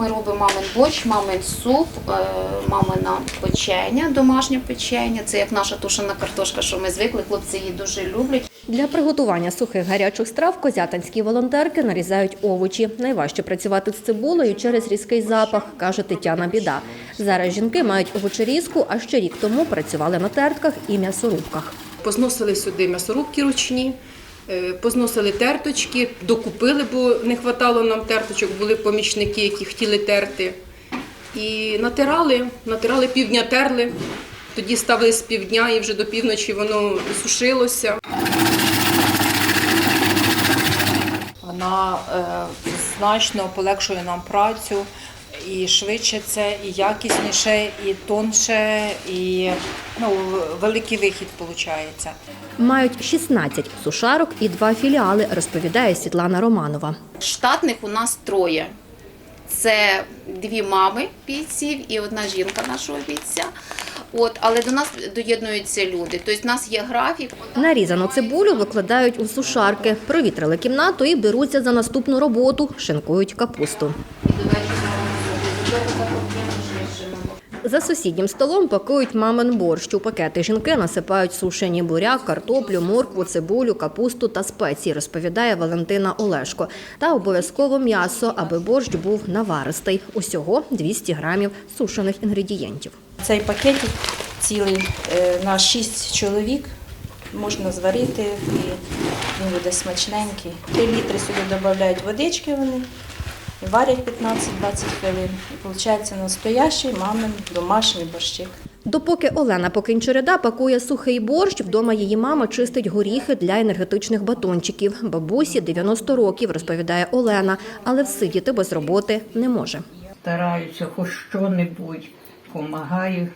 Ми робимо мамин борщ, мамин суп, е, мамина печення, домашнє печення. Це як наша тушена картошка, що ми звикли. Хлопці її дуже люблять. Для приготування сухих гарячих страв козятинські волонтерки нарізають овочі. Найважче працювати з цибулею через різкий запах, каже Тетяна Біда. Зараз жінки мають овочерізку, а ще рік тому працювали на тертках і м'ясорубках. Позносили сюди м'ясорубки ручні, позносили терточки, докупили, бо не вистачало нам терточок, були помічники, які хотіли терти. І натирали, натирали півдня терли, тоді ставили з півдня і вже до півночі воно сушилося. Вона е, значно полегшує нам працю і швидше це, і якісніше, і тонше, і ну, великий вихід виходить. Мають 16 сушарок і два філіали, розповідає Світлана Романова. Штатних у нас троє. Це дві мами бійців і одна жінка нашого бійця. От, але до нас доєднуються люди. Тобто, в нас є графік. Нарізану цибулю викладають у сушарки, провітрили кімнату і беруться за наступну роботу, шинкують капусту. За сусіднім столом пакують мамин борщ. У пакети жінки насипають сушені буряк, картоплю, моркву, цибулю, капусту та спеції, розповідає Валентина Олешко. Та обов'язково м'ясо, аби борщ був наваристий. Усього 200 грамів сушених інгредієнтів. Цей пакетик цілий е, на 6 чоловік можна зварити він буде смачненький. 3 літри сюди додають водички вони. І Варять 15-20 хвилин. І виходить настоящий мамин домашній борщик. Допоки Олена Покинчереда пакує сухий борщ, вдома її мама чистить горіхи для енергетичних батончиків. Бабусі 90 років, розповідає Олена, але всидіти без роботи не може. стараюся хоч що-небудь, допомагаю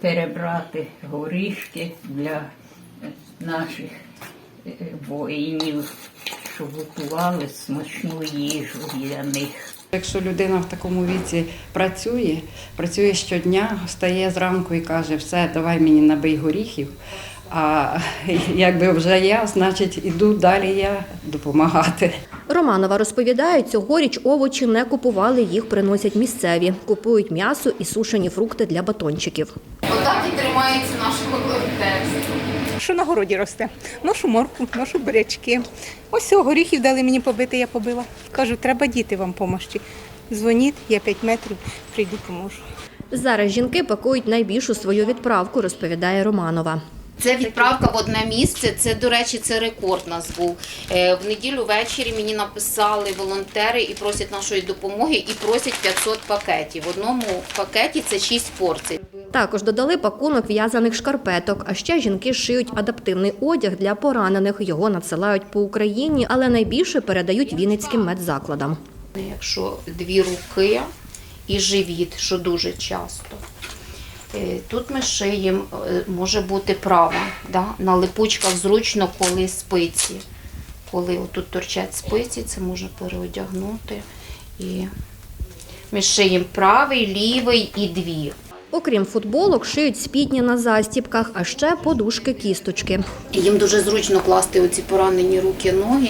перебрати горішки для наших е, воїнів, щоб готували смачну їжу для них. Якщо людина в такому віці працює, працює щодня, встає зранку і каже, все, давай мені набий горіхів. А якби вже я, значить, іду далі я допомагати. Романова розповідає, цьогоріч овочі не купували, їх приносять місцеві. Купують м'ясо і сушені фрукти для батончиків. Отак і тримається наше волонтерство. Що на городі росте. Ношу морку, ношу бурячки. Ось цього горіхів дали мені побити, я побила. Кажу, треба діти вам помощі. Дзвоніть, я 5 метрів, прийду, поможу. Зараз жінки пакують найбільшу свою відправку, розповідає Романова. Це відправка в одне місце. Це, до речі, це рекорд нас був. Е, В неділю ввечері мені написали волонтери і просять нашої допомоги, і просять 500 пакетів. В одному пакеті це 6 порцій. Також додали пакунок в'язаних шкарпеток. А ще жінки шиють адаптивний одяг для поранених. Його надсилають по Україні, але найбільше передають вінницьким медзакладам. Якщо дві руки і живіт, що дуже часто. Е, Тут ми шиємо, е, може бути права, да? на липучках зручно, коли спиці. Коли отут торчать спиці, це можна переодягнути. І ми шиємо правий, лівий і дві. Окрім футболок, шиють спідні на застібках, а ще подушки-кісточки. Їм дуже зручно класти оці поранені руки, ноги.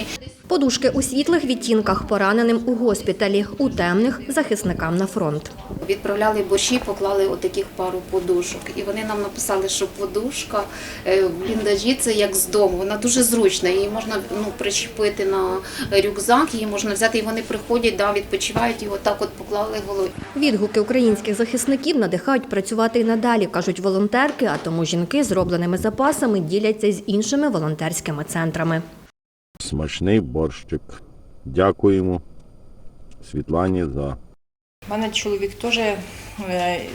Подушки у світлих відтінках пораненим у госпіталі, у темних захисникам на фронт. Відправляли борщі, поклали отаких пару подушок. І вони нам написали, що подушка е, в бліндажі це як з дому. Вона дуже зручна. Її можна ну, причепити на рюкзак, її можна взяти, і вони приходять, да, відпочивають і отак от поклали голову. Відгуки українських захисників надихають працювати і надалі, кажуть волонтерки, а тому жінки зробленими запасами діляться з іншими волонтерськими центрами. Смачний борщик. Дякуємо Світлані за У мене чоловік теж е,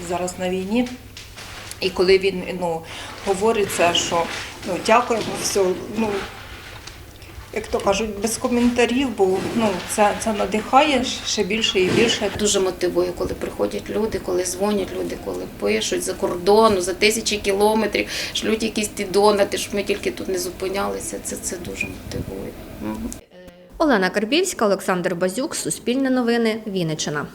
зараз на війні. І коли він ну, говорить це, що ну, дякуємо, все, ну, як то кажуть, без коментарів, бо ну, це, це надихає ще більше і більше. Дуже мотивує, коли приходять люди, коли дзвонять люди, коли пишуть за кордону, за тисячі кілометрів, шлють якісь ті донати, щоб ми тільки тут не зупинялися. Це, це дуже мотивує. Олена Карбівська, Олександр Базюк, Суспільне новини, Вінниччина.